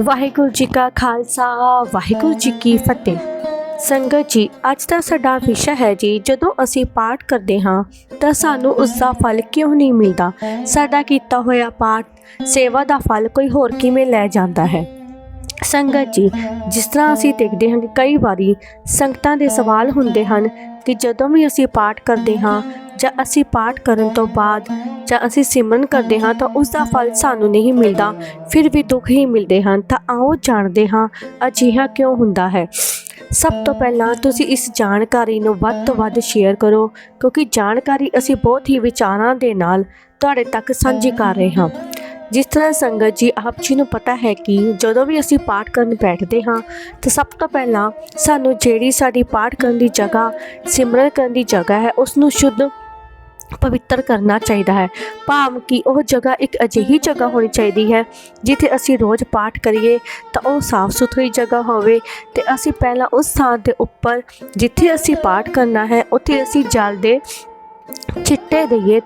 ਵਾਹਿਗੁਰੂ ਜੀ ਕਾ ਖਾਲਸਾ, ਵਾਹਿਗੁਰੂ ਜੀ ਕੀ ਫਤਿਹ। ਸੰਗਤ ਜੀ, ਅੱਜ ਦਾ ਸਾਡਾ ਵਿਸ਼ਾ ਹੈ ਜੀ, ਜਦੋਂ ਅਸੀਂ ਪਾਠ ਕਰਦੇ ਹਾਂ, ਤਾਂ ਸਾਨੂੰ ਉਸ ਦਾ ਫਲ ਕਿਉਂ ਨਹੀਂ ਮਿਲਦਾ? ਸਾਡਾ ਕੀਤਾ ਹੋਇਆ ਪਾਠ, ਸੇਵਾ ਦਾ ਫਲ ਕੋਈ ਹੋਰ ਕਿਵੇਂ ਲੈ ਜਾਂਦਾ ਹੈ? ਸੰਗਤ ਜੀ, ਜਿਸ ਤਰ੍ਹਾਂ ਅਸੀਂ ਦੇਖਦੇ ਹਾਂ ਕਿ ਕਈ ਵਾਰੀ ਸੰਗਤਾਂ ਦੇ ਸਵਾਲ ਹੁੰਦੇ ਹਨ ਕਿ ਜਦੋਂ ਵੀ ਅਸੀਂ ਪਾਠ ਕਰਦੇ ਹਾਂ ਜਾਂ ਅਸੀਂ ਪਾਠ ਕਰਨ ਤੋਂ ਬਾਅਦ ਜਾਂ ਅਸੀਂ ਸਿਮਰਨ ਕਰਦੇ ਹਾਂ ਤਾਂ ਉਸ ਦਾ ਫਲ ਸਾਨੂੰ ਨਹੀਂ ਮਿਲਦਾ, ਫਿਰ ਵੀ ਦੁੱਖ ਹੀ ਮਿਲਦੇ ਹਨ। ਤਾਂ ਆਓ ਜਾਣਦੇ ਹਾਂ ਅਜਿਹਾ ਕਿਉਂ ਹੁੰਦਾ ਹੈ। ਸਭ ਤੋਂ ਪਹਿਲਾਂ ਤੁਸੀਂ ਇਸ ਜਾਣਕਾਰੀ ਨੂੰ ਵੱਧ ਤੋਂ ਵੱਧ ਸ਼ੇਅਰ ਕਰੋ, ਕਿਉਂਕਿ ਜਾਣਕਾਰੀ ਅਸੀਂ ਬਹੁਤ ਹੀ ਵਿਚਾਰਾਂ ਦੇ ਨਾਲ ਤੁਹਾਡੇ ਤੱਕ ਸਾਂਝੀ ਕਰ ਰਹੇ ਹਾਂ। ਜਿਸ ਤਰ੍ਹਾਂ ਸੰਗਤ ਜੀ, ਆਪ ਜੀ ਨੂੰ ਪਤਾ ਹੈ ਕਿ ਜਦੋਂ ਵੀ ਅਸੀਂ ਪਾਠ ਕਰਨ ਬੈਠਦੇ ਹਾਂ, ਤਾਂ ਸਭ ਤੋਂ ਪਹਿਲਾਂ ਸਾਨੂੰ ਜਿਹੜੀ ਸਾਡੀ ਪਾਠ ਕਰਨ ਦੀ ਜਗ੍ਹਾ, ਸਿਮਰਨ ਕਰਨ ਦੀ ਜਗ੍ਹਾ ਹੈ ਉਸ ਨੂੰ ਸ਼ੁੱਧ ਪਵਿੱਤਰ ਕਰਨਾ ਚਾਹੀਦਾ ਹੈ। ਭਾਵ ਕਿ ਉਹ ਜਗ੍ਹਾ ਇੱਕ ਅਜਿਹੀ ਜਗ੍ਹਾ ਹੋਣੀ ਚਾਹੀਦੀ ਹੈ, ਜਿੱਥੇ ਅਸੀਂ ਰੋਜ਼ ਪਾਠ ਕਰੀਏ, ਤਾਂ ਉਹ ਸਾਫ਼ ਸੁਥਰੀ ਜਗ੍ਹਾ ਹੋਵੇ, ਤੇ ਅਸੀਂ ਪਹਿਲਾਂ ਉਸ ਥਾਂ ਦੇ ਉੱਪਰ ਜਿੱਥੇ ਅਸੀਂ ਪਾਠ ਕਰਨਾ ਹੈ, ਉੱਥੇ ਅਸੀਂ ਜਲ ਦੇ ਚਿੱਟੇ ਦਈਏ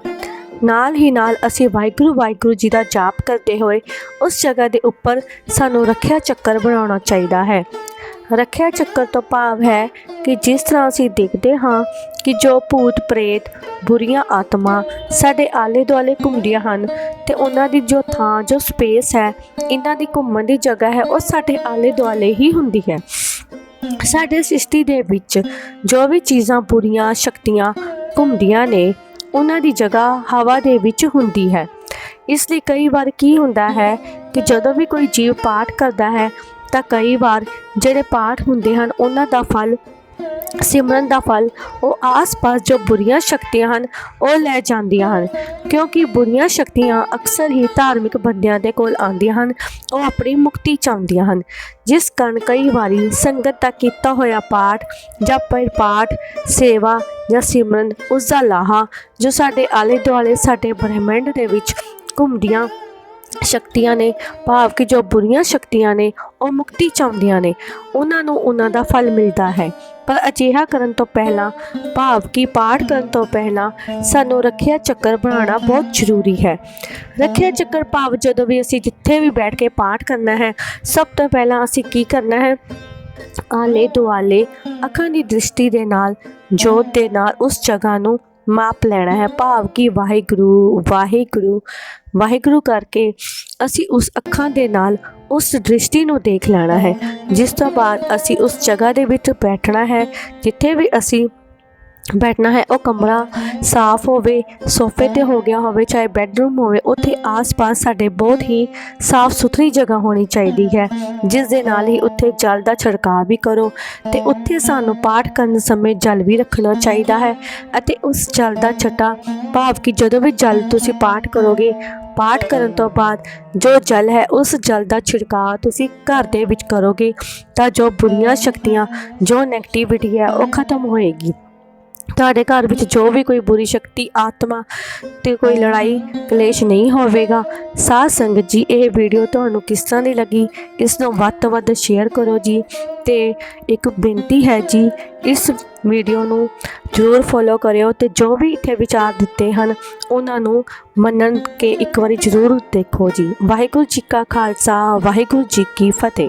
ਨਾਲ ਹੀ ਨਾਲ ਅਸੀਂ ਵਾਹਿਗੁਰੂ ਵਾਹਿਗੁਰੂ ਜੀ ਦਾ ਜਾਪ ਕਰਦੇ ਹੋਏ ਉਸ ਜਗ੍ਹਾ ਦੇ ਉੱਪਰ ਸਾਨੂੰ ਰੱਖਿਆ ਚੱਕਰ ਬਣਾਉਣਾ ਚਾਹੀਦਾ ਹੈ। ਰੱਖਿਆ ਚੱਕਰ ਤੋਂ ਭਾਵ ਹੈ ਕਿ ਜਿਸ ਤਰ੍ਹਾਂ ਅਸੀਂ ਦੇਖਦੇ ਹਾਂ ਕਿ ਜੋ ਭੂਤ, ਪ੍ਰੇਤ, ਬੁਰੀਆਂ ਆਤਮਾ ਸਾਡੇ ਆਲੇ ਦੁਆਲੇ ਘੁੰਮਦੀਆਂ ਹਨ ਤੇ ਉਹਨਾਂ ਦੀ ਜੋ ਥਾਂ, ਜੋ ਸਪੇਸ ਹੈ, ਇਹਨਾਂ ਦੀ ਘੁੰਮਣ ਦੀ ਜਗ੍ਹਾ ਹੈ, ਉਹ ਸਾਡੇ ਆਲੇ ਦੁਆਲੇ ਹੀ ਹੁੰਦੀ ਹੈ। ਸਾਡੇ ਸ੍ਰਿਸ਼ਟੀ ਦੇ ਵਿੱਚ ਜੋ ਵੀ ਚੀਜ਼ਾਂ, ਬੁਰੀਆਂ, ਸ਼ਕਤੀਆਂ ਘੁੰਮਦੀਆਂ ਨੇ ਉਹਨਾਂ ਦੀ ਜਗ੍ਹਾ ਹਵਾ ਦੇ ਵਿੱਚ ਹੁੰਦੀ ਹੈ। ਇਸ ਲਈ ਕਈ ਵਾਰ ਕੀ ਹੁੰਦਾ ਹੈ ਕਿ ਜਦੋਂ ਵੀ ਕੋਈ ਜੀਵ ਪਾਠ ਕਰਦਾ ਹੈ, ਤਾਂ ਕਈ ਵਾਰ ਜਿਹੜੇ ਪਾਠ ਹੁੰਦੇ ਹਨ, ਉਹਨਾਂ ਦਾ ਫਲ, ਸਿਮਰਨ ਦਾ ਫਲ, ਉਹ ਆਸ-ਪਾਸ ਜੋ ਬੁਰੀਆਂ ਸ਼ਕਤੀਆਂ ਹਨ, ਉਹ ਲੈ ਜਾਂਦੀਆਂ ਹਨ। ਕਿਉਂਕਿ ਬੁਰੀਆਂ ਸ਼ਕਤੀਆਂ ਅਕਸਰ ਹੀ ਧਾਰਮਿਕ ਬੰਦਿਆਂ ਦੇ ਕੋਲ ਆਉਂਦੀਆਂ ਹਨ, ਉਹ ਆਪਣੀ ਮੁਕਤੀ ਚਾਹੁੰਦੀਆਂ ਹਨ। ਜਿਸ ਕਾਰਨ ਕਈ ਵਾਰੀ ਸੰਗਤ ਦਾ ਕੀਤਾ ਹੋਇਆ ਪਾਠ ਜਾਂ ਪਰ ਪਾਠ ਸੇਵਾ ਜਾਂ ਸਿਮਰਨ ਉਸ ਦਾ ਲਾਹਾ ਜੋ ਸਾਡੇ ਆਲੇ ਦੁਆਲੇ ਸਾਡੇ ਬ੍ਰਹਿਮੰਡ ਦੇ ਵਿੱਚ ਘੁੰਮਦੀਆਂ ਸ਼ਕਤੀਆਂ ਨੇ, ਭਾਵ ਕਿ ਜੋ ਬੁਰੀਆਂ ਸ਼ਕਤੀਆਂ ਨੇ, ਉਹ ਮੁਕਤੀ ਚਾਹੁੰਦੀਆਂ ਨੇ, ਉਹਨਾਂ ਨੂੰ ਉਹਨਾਂ ਦਾ ਫਲ ਮਿਲਦਾ ਹੈ। ਪਰ ਅਜਿਹਾ ਕਰਨ ਤੋਂ ਪਹਿਲਾਂ, ਭਾਵ ਕਿ ਪਾਠ ਕਰਨ ਤੋਂ ਪਹਿਲਾਂ, ਸਾਨੂੰ ਰੱਖਿਆ ਚੱਕਰ ਬਣਾਉਣਾ ਬਹੁਤ ਜ਼ਰੂਰੀ ਹੈ। ਰੱਖਿਆ ਚੱਕਰ ਭਾਵ ਜਦੋਂ ਵੀ ਅਸੀਂ ਜਿੱਥੇ ਵੀ ਬੈਠ ਕੇ ਪਾਠ ਕਰਨਾ ਹੈ, ਸਭ ਤੋਂ ਪਹਿਲਾਂ ਅਸੀਂ ਕੀ ਕਰਨਾ ਹੈ? ਆਲੇ ਦੁਆਲੇ ਅੱਖਾਂ ਦੀ ਦ੍ਰਿਸ਼ਟੀ ਦੇ ਨਾਲ ਜੋਤ ਦੇ ਨਾਲ ਉਸ ਜਗ੍ਹਾ ਨੂੰ ਮਾਪ ਲੈਣਾ ਹੈ। ਭਾਵ ਕਿ ਵਾਹਿਗੁਰੂ ਵਾਹਿਗੁਰੂ ਵਾਹਿਗੁਰੂ ਕਰਕੇ ਅਸੀਂ ਉਸ ਅੱਖਾਂ ਦੇ ਨਾਲ ਉਸ ਦ੍ਰਿਸ਼ਟੀ ਨੂੰ ਦੇਖ ਲੈਣਾ ਹੈ। ਜਿਸ ਤੋਂ ਬਾਅਦ ਅਸੀਂ ਉਸ ਜਗ੍ਹਾ ਦੇ ਵਿੱਚ ਬੈਠਣਾ ਹੈ, ਜਿੱਥੇ ਵੀ ਅਸੀਂ ਬੈਠਣਾ ਹੈ, ਉਹ ਕਮਰਾ ਸਾਫ਼ ਹੋਵੇ, ਸੋਫੇ ਤੇ ਹੋ ਗਿਆ ਹੋਵੇ, ਚਾਹੇ ਬੈੱਡਰੂਮ ਹੋਵੇ, ਉੱਥੇ ਆਸ-ਪਾਸ ਸਾਡੇ ਬਹੁਤ ਹੀ ਸਾਫ਼ ਸੁਥਰੀ ਜਗ੍ਹਾ ਹੋਣੀ ਚਾਹੀਦੀ ਹੈ, ਜਿਸ ਦੇ ਨਾਲ ਹੀ ਉੱਥੇ ਜਲ ਦਾ ਛਿੜਕਾਅ ਵੀ ਕਰੋ ਤੇ ਉੱਥੇ ਸਾਨੂੰ ਪਾਠ ਕਰਨ ਸਮੇਂ ਜਲ ਵੀ ਰੱਖਣਾ ਚਾਹੀਦਾ ਹੈ ਅਤੇ ਉਸ ਜਲ ਦਾ ਛਟਾ ਭਾਵ ਕਿ ਜਦੋਂ ਵੀ ਜਲ ਤੁਸੀਂ ਪਾਠ ਕਰੋਗੇ, ਪਾਠ ਕਰਨ ਤੋਂ ਬਾਅਦ ਜੋ ਜਲ ਹੈ, ਉਸ ਜਲ ਦਾ ਛਿੜਕਾਅ ਤੁਸੀਂ ਘਰ ਦੇ ਵਿੱਚ ਕਰੋਗੇ ਤਾਂ ਜੋ ਬੁਰੀਆਂ ਸ਼ਕਤੀਆਂ, ਜੋ ਨੈਗੇਟਿਵਿਟੀ ਹੈ, ਉਹ ਖਤਮ ਹੋਏਗੀ। ਤੁਹਾਡੇ ਘਰ ਵਿੱਚ ਜੋ ਵੀ ਕੋਈ ਬੁਰੀ ਸ਼ਕਤੀ, ਆਤਮਾ ਤੇ ਕੋਈ ਲੜਾਈ, ਕਲੇਸ਼ ਨਹੀਂ ਹੋਵੇਗਾ। ਸਾਧ ਸੰਗਤ ਜੀ, ਇਹ ਵੀਡੀਓ ਤੁਹਾਨੂੰ ਕਿਸ ਤਰ੍ਹਾਂ ਦੀ ਲੱਗੀ, ਇਸ ਨੂੰ ਵੱਧ ਤੋਂ ਵੱਧ ਸ਼ੇਅਰ ਕਰੋ ਜੀ ਤੇ ਇੱਕ ਬੇਨਤੀ ਹੈ ਜੀ, ਇਸ ਵੀਡੀਓ ਨੂੰ ਜ਼ਰੂਰ ਫੋਲੋ ਕਰਿਓ ਤੇ ਜੋ ਵੀ ਇੱਥੇ ਵਿਚਾਰ ਦਿੱਤੇ ਹਨ, ਉਹਨਾਂ ਨੂੰ ਮੰਨਣ ਕੇ ਇੱਕ ਵਾਰੀ ਜ਼ਰੂਰ ਦੇਖੋ ਜੀ। ਵਾਹਿਗੁਰੂ ਜੀ ਕਾ ਖਾਲਸਾ, ਵਾਹਿਗੁਰੂ ਜੀ ਕੀ ਫਤਿਹ।